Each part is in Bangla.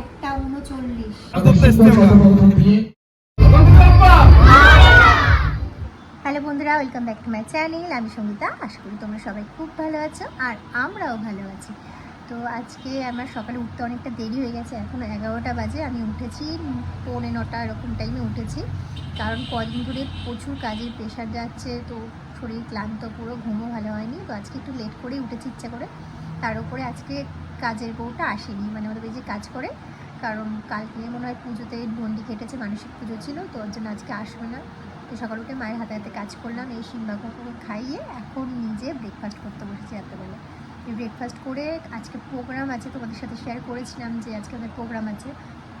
একটা উনচল্লিশ। হ্যালো বন্ধুরা welcome back to my channel আমি সঙ্গীতা, আশা করি তোমরা সবাই খুব ভালো আছো, আর আমরাও ভালো আছি। তো আজকে আমার সকালে উঠতে অনেকটা দেরি হয়ে গেছে, এখন এগারোটা বাজে। আমি উঠেছি, পৌনে নটা এরকম টাইমে উঠেছি। কারণ কদিন ধরে প্রচুর কাজের প্রেশার যাচ্ছে, তো শরীর ক্লান্ত, পুরো ঘুমও ভালো হয়নি। তো আজকে একটু লেট করেই উঠেছি ইচ্ছা করে। তার উপরে আজকে কাজের বউটা আসেনি। মানে আমাদের এই যে কাজ করে, কারণ কালকে মনে হয় পুজোতে ডন্ডি কেটেছে মানসিক পুজো ছিল, তো ওর জন্য আজকে আসবে না। তো সকাল উঠে মায়ের হাতে হাতে কাজ করলাম, এই সিম্বাকুকে খাইয়ে এখন নিজে ব্রেকফাস্ট করতে বসেছি এই ব্রেকফাস্ট করে আজকে প্রোগ্রাম আছে, তোমাদের সাথে শেয়ার করেছিলাম যে আজকে আমাদের প্রোগ্রাম আছে।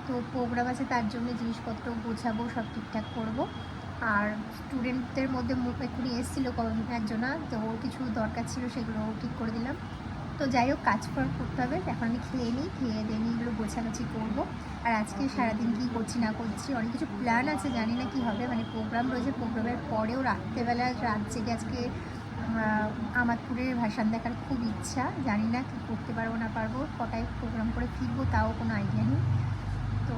তো প্রোগ্রাম আছে, তার জন্য জিনিসপত্র গোছাবো, সব ঠিকঠাক করব। আর স্টুডেন্টদের মধ্যে এক্ষুনি এসেছিল একজনা, তো ওর কিছু দরকার ছিল, সেগুলো ঠিক করে দিলাম। তো যাই হোক, কাজ কর- করতে হবে। এখন আমি খেয়ে নিই, খেয়ে দিয়ে এগুলো গোছাগাছি করব। আর আজকে সারাদিন কী করছি, না করছি, অনেক কিছু প্ল্যান আছে, জানি না কী হবে। মানে প্রোগ্রাম রয়েছে প্রোগ্রামের পরেও রাত্রেবেলা রাত জেগে আজকে আমাদপুরের ভাসান দেখার খুব ইচ্ছা। জানি না কী করতে পারব, না পারব, কটায় প্রোগ্রাম করে ফিরবো, তাও কোনো আইডিয়া নেই। তো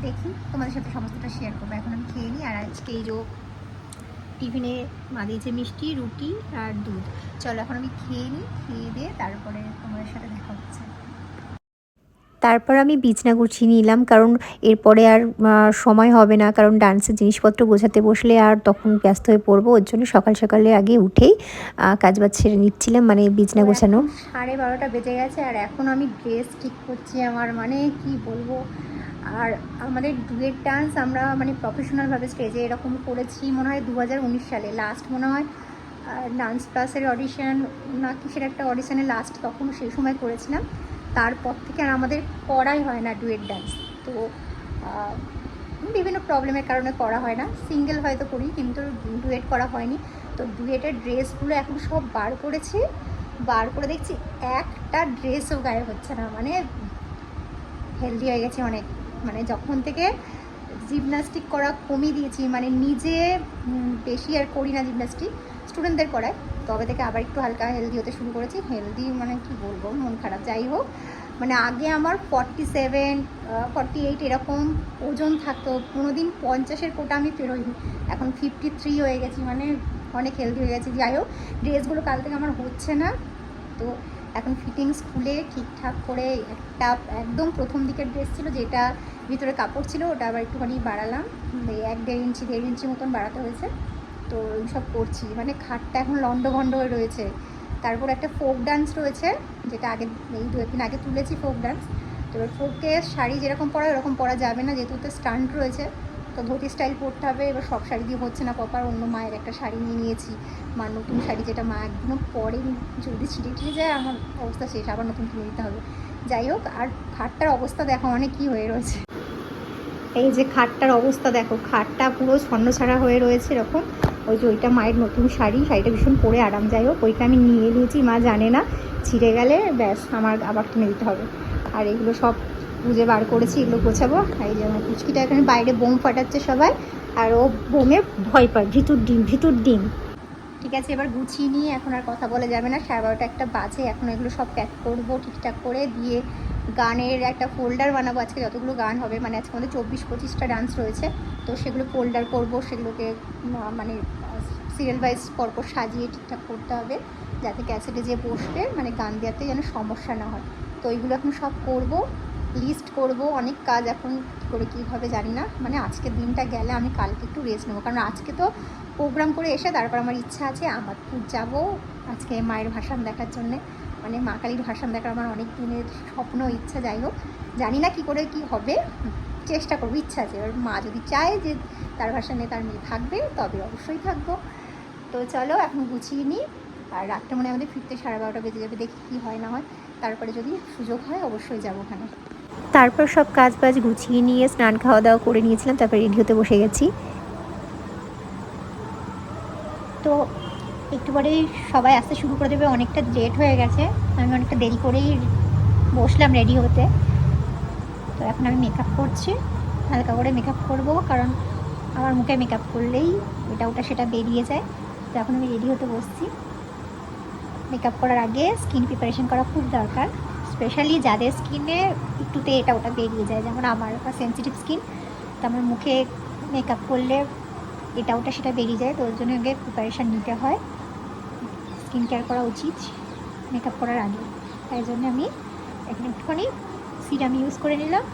দেখি, তোমাদের সাথে সমস্তটা শেয়ার করব। এখন আমি খেয়ে নিই, আর আজকে এই যে টিফিনে মা দিয়েছে মিষ্টি রুটি আর দুধ। চলো এখন আমি খেয়ে নিই খেয়ে দিয়ে তারপরে তোমাদের সাথে দেখা হচ্ছে। তারপর আমি বিছনা গুছিয়ে নিলাম কারণ এরপরে আর সময় হবে না কারণ ডান্সের জিনিসপত্র গোছাতে বসলে আর তখন ব্যস্ত হয়ে পড়ব। ওর জন্য সকাল সকালে আগে উঠেই কাজবাজ ছেড়ে নিচ্ছিলাম মানে বিছনা গোছানো। সাড়ে বারোটা বেজে গেছে আর এখন আমি ড্রেস ঠিক করছি আমার মানে কি বলব? আর আমাদের ডুয়েট ডান্স আমরা মানে প্রফেশনালভাবে স্টেজে এরকম করেছি, মনে হয় দু হাজার উনিশ সালে লাস্ট মনে হয়। ডান্স ক্লাসের অডিশন না কিসের একটা অডিশনে লাস্ট তখন সেই সময় করেছিলাম। তারপর থেকে আর আমাদের করাই হয় না ডুয়েট ডান্স তো বিভিন্ন প্রবলেমের কারণে করা হয় না। সিঙ্গেল হয়তো করি, কিন্তু ডুয়েট করা হয়নি। তো ডুয়েটের ড্রেসগুলো এখন সব বার করেছি। বার করে দেখছি একটা ড্রেসও গায়ে হচ্ছে না। মানে হেলদি হয়ে গেছে অনেক। মানে যখন থেকে জিমনাস্টিক করা কমিয়ে দিয়েছি মানে নিজে বেশি আর করি না জিমনাস্টিক স্টুডেন্টদের করায় তবে থেকে আবার একটু হালকা হেলদি হতে শুরু করেছি। হেলদি মানে কি বলব, মন খারাপ। যাই হোক মানে আগে আমার ফর্টি সেভেন ফর্টি এইট এরকম ওজন থাকতো। কোনো দিন পঞ্চাশের কোটা আমি পেরোইনি। এখন ফিফটি থ্রি হয়ে গেছি মানে অনেক হেলদি হয়ে গেছি। যাই হোক ড্রেসগুলো কাল থেকে আমার হচ্ছে না। তো এখন ফিটিংস খুলে ঠিকঠাক করে একটা একদম প্রথম দিকের ড্রেস ছিল যেটা ভিতরে কাপড় ছিল, ওটা আবার একটুখানি বাড়ালাম। এক দেড় ইঞ্চি দেড় ইঞ্চি মতন বাড়াতে হয়েছে। তো সব করছি। মানে খাটটা এখন লন্ডভন্ড হয়ে রয়েছে। তারপর একটা ফোক ডান্স রয়েছে, যেটা আগে, এই দু একদিন আগে তুলেছি ফোক ডান্স তো ফোকে শাড়ি যেরকম পরা ওরকম পরা যাবে না। যেহেতু তো স্টান্ট রয়েছে তো ধুতি স্টাইল পরতে হবে, এবার সব শাড়ি দিয়ে হচ্ছে না প্রপার অন্য মায়ের একটা শাড়ি নিয়ে নিয়েছি। মার নতুন শাড়ি যেটা মা একদমও পরেনি, যদি ছিঁড়ে টিড়ে যায়, আমার অবস্থা শেষ, আবার নতুন কিনে দিতে হবে। যাই হোক, আর খাটটার অবস্থা দেখো, অনেক কী হয়ে রয়েছে। এই যে খাটটার অবস্থা দেখো, খাটটা পুরো ছন্ন ছাড়া হয়ে রয়েছে এরকম। ওই যে ওইটা মায়ের নতুন শাড়ি, শাড়িটা ভীষণ পরে আরাম, যাই হোক, ওইটা আমি নিয়ে নিয়েছি, মা জানে না, ছিঁড়ে গেলে ব্যাস, আমার আবার কিনে দিতে হবে। আর এগুলো সব বুঝে বার করেছি, এগুলো গোছাবো। এই যে আমার পুচকিটা এখানে বাইরে বোম ফাটাচ্ছে সবাই, আর ও বোমে ভয় পায়, ভিতর ডিম ভিতর ডিম। ঠিক আছে, এবার গুছিয়ে নিয়ে এখন আর কথা বলা যাবে না, সাড়ে বারোটা একটা বাজে, এখন এগুলো সব প্যাক করব, ঠিকঠাক করে দিয়ে গানের একটা ফোল্ডার বানাবো, আজকে যতগুলো গান হবে মানে আজকে আমাদের চব্বিশ পঁচিশটা ডান্স রয়েছে, তো সেগুলো ফোল্ডার করব, সেগুলোকে মানে সিরিয়াল ওয়াইজ পরপর সাজিয়ে ঠিকঠাক করতে হবে, যাতে ক্যাসেটে যে বসবে মানে গান দেওয়াতে যেন সমস্যা না হয়। তো এইগুলো এখন সব করব লিস্ট করব, অনেক কাজ এখন করে কী হবে জানি না। মানে আজকের দিনটা গেলে আমি কালকে একটু রেস্ট নেব। কারণ আজকে তো প্রোগ্রাম করে এসে তারপর আমার ইচ্ছা আছে আমাদপুর যাব আজকে মায়ের ভাসান দেখার জন্যে। মানে মা কালীর ভাসান দেখার আমার অনেক দিনের স্বপ্ন, ইচ্ছা, যাই হোক। জানি না কি করে কি হবে। চেষ্টা করব, ইচ্ছা আছে। এবার মা যদি চায় যে তার ভাসানে তার মেয়ে থাকবে, তবে অবশ্যই থাকব। তো চলো, এখন গুছিয়ে নিই আর রাতটা মনে আমাদের ফিরতে সাড়ে বারোটা বেজে যাবে, দেখি কী হয় না হয়। তারপরে যদি সুযোগ হয়, অবশ্যই যাব ওখানে। তারপর সব কাজ বাজ গুছিয়ে নিয়ে স্নান খাওয়া দাওয়া করে নিয়েছিলাম, তারপর রেডি হতে বসে গেছি। তো একটু পরেই সবাই আসতে শুরু করে দেবে, অনেকটা লেট হয়ে গেছে। আমি অনেকটা দেরি করেই বসলাম রেডি হতে তো এখন আমি মেকআপ করছি, হালকা করে মেকআপ করব, কারণ আমার মুখে মেকআপ করলেই এটা ওটা সেটা বেরিয়ে যায়। তো এখন আমি রেডি হতে বসছি। মেকআপ করার আগে স্কিন প্রিপারেশন করা খুব দরকার। স্পেশালি যাদের স্কিনে একটুতে এটা ওটা বেরিয়ে যায়, যেমন আমার সেন্সিটিভ স্কিন তো আমার মুখে মেকআপ করলে এটা ওটা সেটা বেরিয়ে যায়, তো ওর জন্য আগে প্রিপারেশান নিতে হয়। স্কিন কেয়ার করা উচিত মেকআপ করার আগে। তাই জন্য আমি এখানে একটুখানি সিরাম ইউজ করে নিলাম।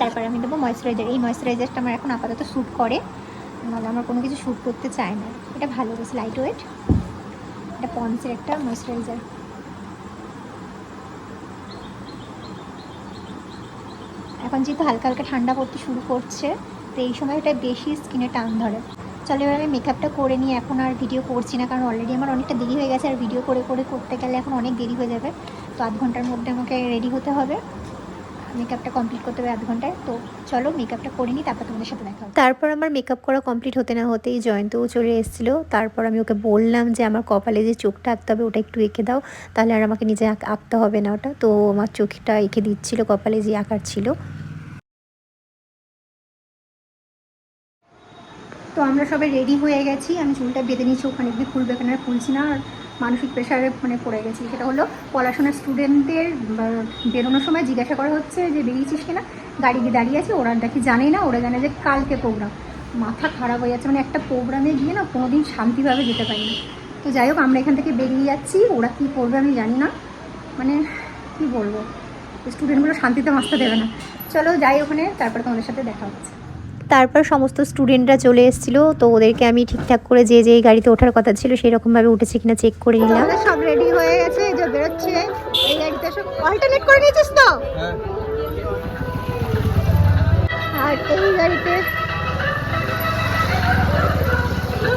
তারপরে আমি দেবো ময়শ্চারাইজার এই ময়শ্চারাইজারটা আমার এখন আপাতত শ্যুট করে আমার কোনো কিছু শ্যুট করতে চায় না। এটা ভালো, বেশ লাইট ওয়েট এটা পন্সের একটা ময়শ্চারাইজার এখন যেহেতু হালকা হালকা ঠান্ডা পড়তে শুরু করছে, তো এই সময় সময়টা বেশি স্কিনে টান ধরে। চলো এবার আমি মেকআপটা করে নিয়ে এখন আর ভিডিও করছি না, কারণ অলরেডি আমার অনেকটা দেরি হয়ে গেছে, আর ভিডিও করে করে করতে গেলে এখন অনেক দেরি হয়ে যাবে। তো আধ ঘণ্টার মধ্যে আমাকে রেডি হতে হবে। মেকআপটা কমপ্লিট করতে হবে আধ ঘন্টায় তো চলো মেকআপটা করে নিই তারপর তোমাদের সাথে দেখা হবে। তারপর আমার মেকআপ করা কমপ্লিট হতে না হতেই জয়ন্তও চলে এসেছিল। তারপর আমি ওকে বললাম যে আমার কপালে যে চোখটা আঁকতে হবে ওটা একটু এঁকে দাও। তাহলে আর আমাকে নিজে আঁকতে হবে না ওটা। তো আমার চোখটা এঁকে দিচ্ছিল কপালে যে আঁকার ছিল। তো আমরা সবাই রেডি হয়ে গেছি। আমি চুলটা বেঁধে নিয়েছি ওখানে গিয়ে খুলবে এখানে খুলছি না আর মানসিক প্রেশারে মানে পড়ে গেছি। সেটা হলো পড়াশোনার স্টুডেন্টদের বেরোনোর সময় জিজ্ঞাসা করা হচ্ছে যে, বেরিয়েছিস কিনা? গাড়ি গিয়ে দাঁড়িয়ে আছে, ওরা নাকি জানে না, ওরা জানে যে কালকে প্রোগ্রাম মাথা খারাপ হয়ে যাচ্ছে। মানে একটা প্রোগ্রামে গিয়ে না কোনোদিন শান্তিভাবে যেতে পারি না। তো যাই হোক, আমরা এখান থেকে বেরিয়ে যাচ্ছি। ওরা কী করবে আমি জানি না। মানে কি বলব? স্টুডেন্টগুলো শান্তিতে বাঁচতে দেবে না। চলো যাই ওখানে, তারপরে তোমাদের সাথে দেখা হচ্ছে। তারপর সমস্ত স্টুডেন্টরা চলে এসেছিল তো ওদেরকে আমি ঠিকঠাক করে যে যে গাড়িতে ওঠার কথা ছিল সেই রকমভাবে উঠেছে কিনা চেক করে নিলাম। সব রেডি হয়ে গেছে এই যে বেরোচ্ছে। এই গাড়িতে সব অল্টারনেট করে নিয়েছিস তো? আর এই গাড়িতে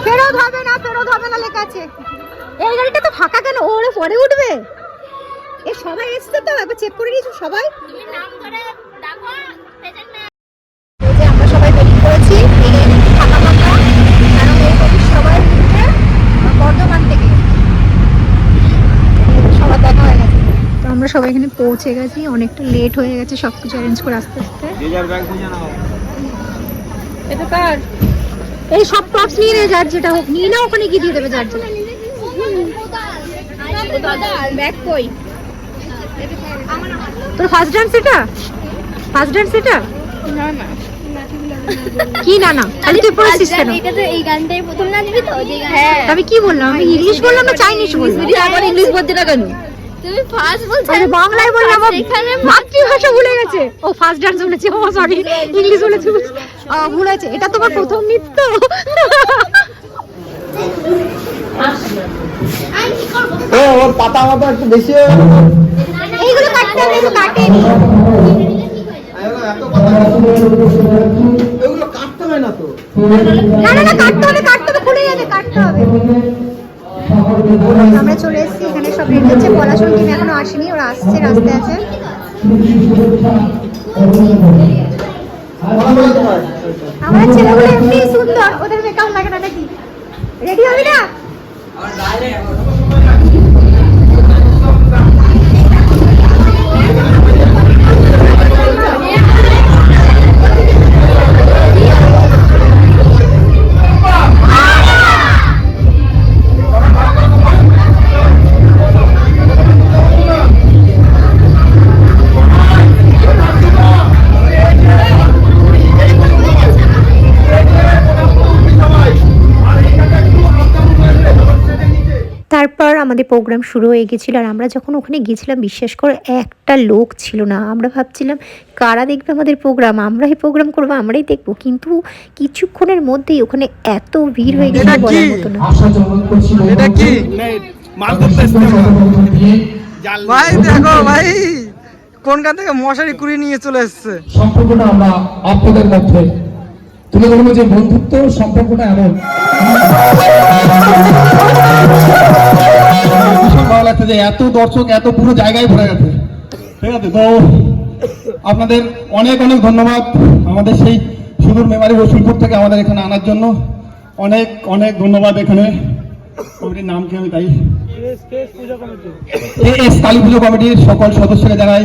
ফেরত হবে না ফেরত হবে না লেখা আছে। এই গাড়িটা তো ফাঁকা কেন? ওরা পরে উঠবে। এ সবাই এসছে তো একবার চেক করে নিয়েছো সবাই? এই যে আমরা সবাই বেরিয়ে পড়েছি এই গাড়িটা ফাঁকা ফাঁকা কারণ এই গাড়ি সবাই উঠবে বর্ধমান থেকে সবার দেখা হয়ে গেছে তো আমরা সবাই এখানে পৌঁছে গেছি অনেকটা লেট হয়ে গেছে সব কিছু অ্যারেঞ্জ করে আস্তে আস্তে। নাও এটা কার? এই সব প্রপস নিয়ে নে যার যেটা হোক। নিয়ে না ওখানে গিয়ে দিয়ে দেবে যার যেটা। তোর ফার্স্ট ডান্স এটা? ফার্স্ট ডান্স এটা? না না। কি না না। খালি তুই পড়েছিস কেন? এটা তো এই গানটাই প্রথম। নাচবি তো যে হ্যাঁ আমি কি বললাম? আমি ইংলিশ বললাম না চাইনিজ বললাম? আবার ইংলিশ বলতে না কেন? তুমি ফার্স্ট বলছো আরে বাংলায় বললাম এখানে মাতৃভাষা ভুলে গেছে। ও ফার্স্ট ডান্স বলেছি ও সরি ইংলিশ বলেছি ও, ভুল হয়েছে। এটা তোমার প্রথম নৃত্য। ও ওর পাতা মাথা একটু বেশি হয়ে গেল। এইগুলো কাটতে হবে এগুলো কাটেনি। এগুলো কাটতে হয় না তো। না না না কাটতে হবে কাটতে হবে খুলে যাবে কাটতে হবে। আমরা চলে এসেছি, এখানে সব রেডি হচ্ছে পড়াশোনা টিম এখনও আসেনি, ওরা আসছে, রাস্তায় আছে। আমার ছেলেগুলো এমনি সুন্দর, ওদের মেকআপ লাগে না নাকি রেডি হবি না? আমাদের প্রোগ্রাম শুরু হয়ে গেছিল আর আমরা যখন ওখানে গেছিলাম বিশ্বাস করে একটা লোক ছিল না। আমরা ভাবছিলাম কারা দেখবে আমাদের প্রোগ্রাম আমরাই প্রোগ্রাম করব আমরাই দেখব। কিন্তু কিছুক্ষণের মধ্যেই ওখানে এত ভিড় হয়ে গেছিল বলার মতো না। এটা কি? মাল ধরতে এসছে ভাই দেখো ভাই কোনখান থেকে মশারি কুড়িয়ে নিয়ে চলে এসছে? সম্পর্কটা আমরা আপনাদের মধ্যে। তুলে ধরবো যে বন্ধুত্ব সম্পর্কটা এমন। লাগছে যে এত দর্শক, এত পুরো জায়গায় ভরে গেছে। ঠিক আছে, তো আপনাদের অনেক অনেক ধন্যবাদ আমাদের সেই সুদূর মেমারি রসুলপুর থেকে আমাদের এখানে আনার জন্য। অনেক অনেক ধন্যবাদ এখানে। কমিটির নাম কি আমি তাই? এস কালী পুজো কমিটির সকল সদস্যকে জানাই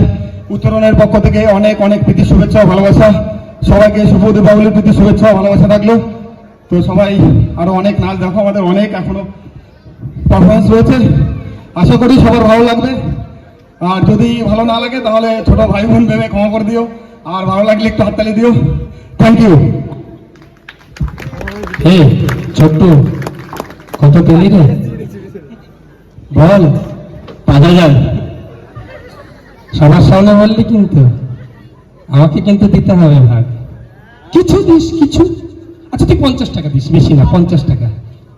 উত্তরণের পক্ষ থেকে অনেক অনেক প্রীতি শুভেচ্ছা ভালোবাসা। সবাইকে শুভ দীপাবলির প্রতি শুভেচ্ছা ভালোবাসা থাকল। তো সবাই আরও অনেক নাচ দেখো, আমাদের অনেক এখনও পারফরমেন্স রয়েছে। আশা করি সবার ভালো লাগবে। আর যদি ভালো না লাগে তাহলে ছোট ভাই বোন ভেবে ক্ষমা করে দিও। আর ভালো লাগলে একটু হাততালি দিও। থ্যাংক ইউ এই ছোট্ট কত পেলি রে? বল পাঁচ হাজার। সবার সামনে বললি কিন্তু। আমাকে কিন্তু দিতে হবে ভাগ। কিছু দিস কিছু। আচ্ছা তুই পঞ্চাশ টাকা দিস। বেশি না পঞ্চাশ টাকা।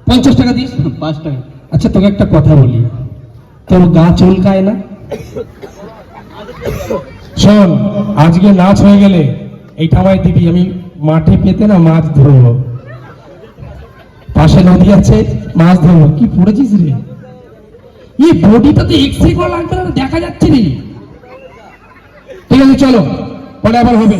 পঞ্চাশ টাকা দিস? পাঁচ টাকা। আচ্ছা তোকে একটা কথা বলি। তোর গা চুলকায় না? শোন, আজকে নাচ হয়ে গেলে এইটা আমায় দিবি, আমি মাঠে পেতে না মাছ ধরবো। পাশে নদী আছে, মাছ ধরবো। কি পড়েছিস রে? এই বডিটা তো এক্স রে করা লাগবে না, দেখা যাচ্ছে রে ঠিক আছে, চলো, পরে আবার হবে।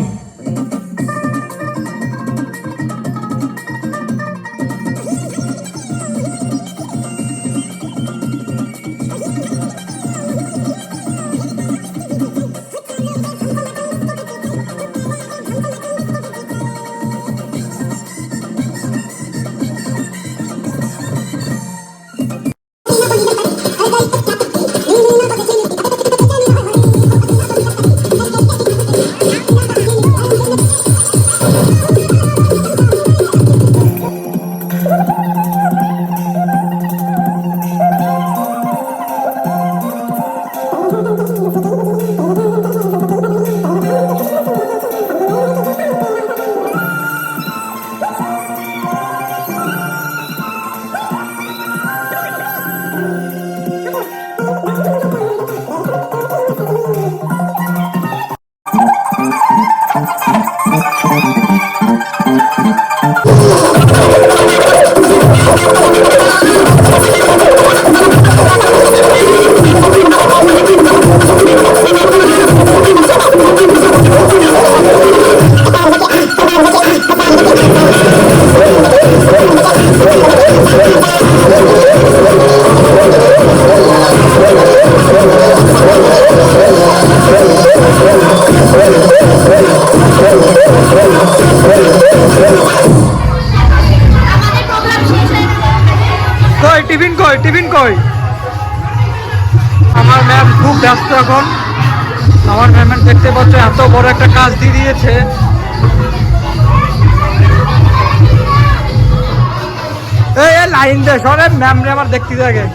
এই এই লাইন দে সরে ম্যাম রে আমার দেখতে থাকে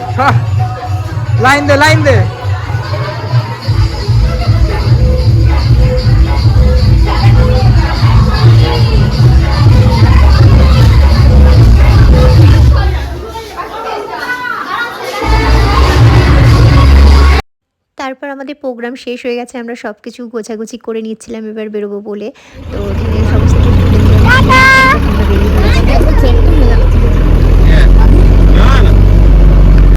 লাইন দে লাইন দে। তারপর আমাদের প্রোগ্রাম শেষ হয়ে গেছে আমরা সব কিছু গোছাগুছি করে নিচ্ছিলাম এবার বেরোবো বলে। তো ওখানে সমস্ত student-রা আমরা বেরিয়ে পড়েছি।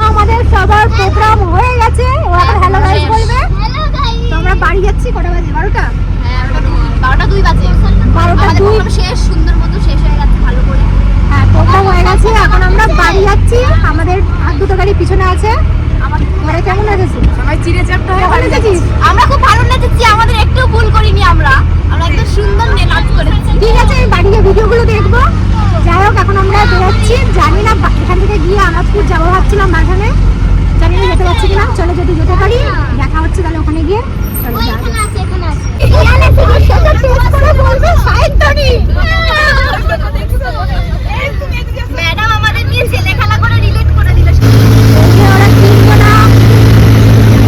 আমাদের সবার প্রোগ্রাম হয়ে গেছে ও এখন হ্যালো গাইস বলবে হ্যালো গাইস তো আমরা বাড়ি যাচ্ছি কটা বাজে বারোটা হ্যাঁ বারোটা দুই বাজে বারোটা আমাদের দুই। program শেষ সুন্দর মতো শেষ হয়ে গেছে ভালো করে হ্যাঁ প্রোগ্রাম হয়ে গেছে এখন আমরা বাড়ি যাচ্ছি আমাদের আর দুটো গাড়ি পিছনে আছে ঘরে কেমন লাগেছে সবাই চিড়ে চাপটা হয়ে বাড়ি যাচ্ছিস আমরা খুব ভালো নেচেছি আমাদের একটু ভুল করিনি আমরা আমরা একদম সুন্দর নে নাচ করেছি ঠিক আছে আমি বাড়ি গিয়ে ভিডিওগুলো দেখব যাই হোক এখন আমরা বেরোচ্ছি জানি না বা- এখান থেকে গিয়ে আমাদপুর যাব ভাবছিলাম বাগানে জানি না যেতে পারছি কিনা চলে যদি যেতে পারি দেখা হচ্ছে তাহলে ওখানে গিয়ে চলো ওই যাওয়া যাক। এখানে আছে এখানে আছে এখানে থেকে সেটা টেস্ট করে বলবে সাইডনি ম্যাডাম আমাদের নিয়ে ছেলে খেলা করে রিলেট করে দিল এই যে ওরা তিনজনা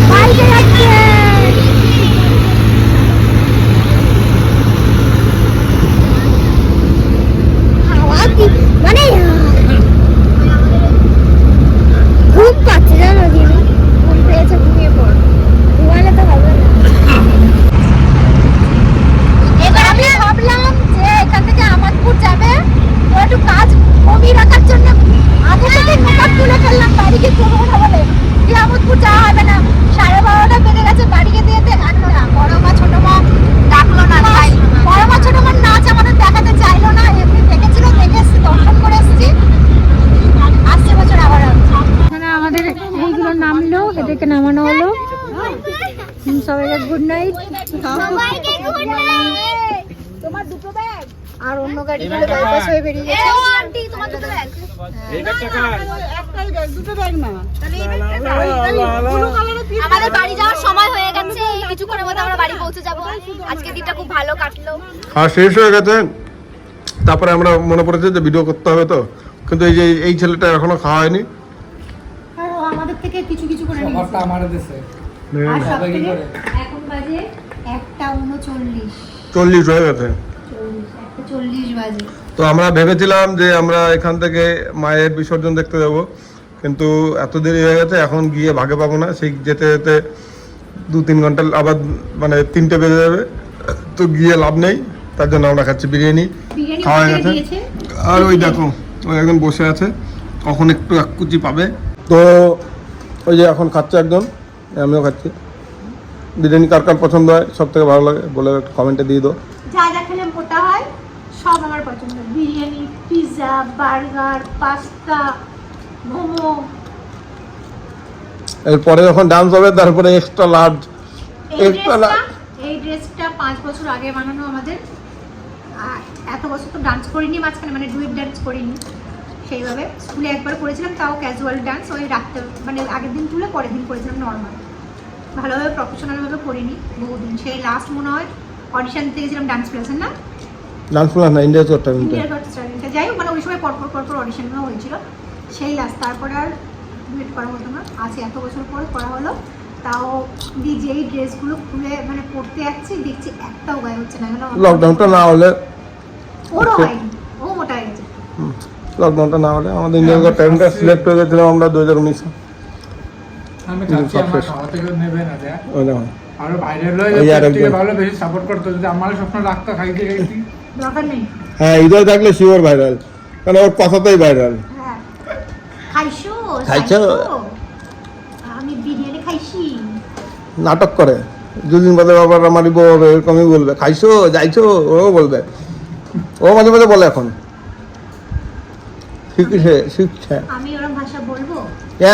বাইকে যাচ্ছে হাওয়া কি মানে ঘুম পাচ্ছে জানো দিদি ঘুম পেয়েছে ঘুমিয়ে পড় ঘুমালে তো হবে না এবার আমি ভাবলাম যে এখান থেকে আমাদপুর যাবে তো একটু কাজ কমিয়ে রাখার জন্য আগে থেকে মেকআপ তুলে ফেললাম বাড়ি গিয়ে করব না বলে দিয়ে আমাদপুর যাওয়া হবে না সাড়ে বারোটা বেজে গেছে বাড়ি গিয়ে দিয়ে একটা বড় মা ছোট মা ডাকলো না বড় মা ছোট মার নাচ আমাদের দেখাতে চাইলো না এমনি দেখেছিল দেখে এসছি দর্শন করে এসছি আসছে বছর আবার এখানে আমাদের এইগুলো নামলো এদেরকে নামানো হলো হুম, সবাইকে গুড নাইট তোমার দুটো ব্যাগ আর অন্য গাড়িগুলো বাইপাস হয়ে বেরিয়ে গেছে ও আন্টি তোমার দুটো ব্যাগ আমাদের বাড়ি যাওয়ার সময় হয়ে গেছে কিছুক্ষণের মধ্যে আমরা বাড়ি পৌঁছে যাব। আজকে দিনটা খুব ভালো কাটলো। খাওয়া শেষ হয়ে গেছে। তারপরে আমরা মনে পড়েছে যে ভিডিও করতে হবে তো। কিন্তু এই যে এই ছেলেটা এখনও খাওয়া হয়নি। আমাদের থেকে কিছু কিছু করে নিয়েছে। আমার দেশে। আর সব থেকে এখন বাজে একটা উনচল্লিশ। চল্লিশ হয়ে গেছে। তো আমরা ভেবেছিলাম যে আমরা এখান থেকে মায়ের বিসর্জন দেখতে যাব কিন্তু এত দেরি হয়ে গেছে এখন গিয়ে ভাগে পাবো না। সেই যেতে যেতে দু তিন ঘণ্টা আবার মানে তিনটে বেজে যাবে। তো গিয়ে লাভ নেই তার জন্য আমরা খাচ্ছি বিরিয়ানি। খাওয়া গেছে। আর ওই দেখো ওই একজন বসে আছে কখন একটু এক কুচি পাবে। তো ওই যে এখন খাচ্ছে একজন আমিও খাচ্ছি। বিরিয়ানি কার কার পছন্দ হয় সব থেকে ভালো লাগে বলে একটু কমেন্টে দিয়ে দাও। যা যা খেলে মোটা হয় সব আমার পছন্দ। Biryani pizza burger pasta momo. এরপরে যখন ডান্স হবে তারপরে এক্সট্রা লার্জ এই Extra ড্রেসটা এই ড্রেসটা পাঁচ বছর আগে বানানো আমাদের। এত বছর তো ডান্স করিনি মাঝখানে মানে ডুয়েট ডান্স করিনি। সেইভাবে স্কুলে একবার করেছিলাম তাও ক্যাজুয়াল ডান্স ওই রাখতে মানে আগের দিন তুলে পরের দিন করেছিলাম নর্মাল ভালোভাবে প্রফেশনালভাবে করিনি বহুদিন। সেই লাস্ট মনে হয় অডিশন দিতে গেছিলাম ডান্স প্লাসের না? ডান্স প্লাস না ইন্ডিয়া ইন্ডিয়ার গট স্টাইলটা যাই হোক মানে ওই সময় পরপর পরপর অডিশনগুলো হয়েছিল। সেই লাস্ট তারপরে আর ওয়েট করা হতো না। আজ এত বছর পর করা হলো। তাও দি যেই ড্রেসগুলো খুলে মানে পরতে যাচ্ছি দেখছি একটাও গায়ে হচ্ছে না। লকডাউনটা না হলে ওরও হয়নি ও মোটা হয়ে গেছে লকডাউনটা না হলে আমাদের ইন্ডিয়ান টাইমটা সিলেক্ট হয়ে গেছিলাম আমরা দু হাজার উনিশে। আমি চাচ্ছি আমার খাওয়া থেকে নেবে না দেখ। আরও ভাইরাল ওই হয়ে আর যাচ্ছে থেকে একজন। ভালো বেশি সাপোর্ট করতো যদি আমার স্বপ্ন রাখতো খাইতে খাইতে। দরকার নেই। হ্যাঁ হৃদয় থাকলে শিওর ভাইরাল কারণ ওর কথাতেই ভাইরাল হ্যাঁ। খাইছো? খাইছো? আমি বিরিয়ানি খাইছি। নাটক করে। দুদিন বাদে বাবার আমার বউ এরকমই বলবে। খাইছো? যাইছো? ও বলবে। ও মাঝে মাঝে বলে এখন। শিখছে শিখছে। আমি ওরম ভাষা বলব?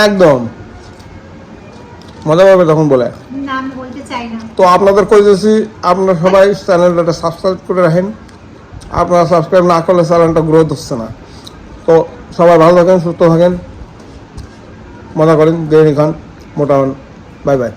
একদম। মজা পাবে তখন বলে। তো আপনাদের কইতেছি আপনারা সবাই চ্যানেলটা সাবস্ক্রাইব করে রাখেন। আপনারা সাবস্ক্রাইব না করলে চ্যানেলটা গ্রোথ হচ্ছে না। তো সবাই ভালো থাকেন সুস্থ থাকেন। মজা করেন দেরি খান। মোটা হন। Bye bye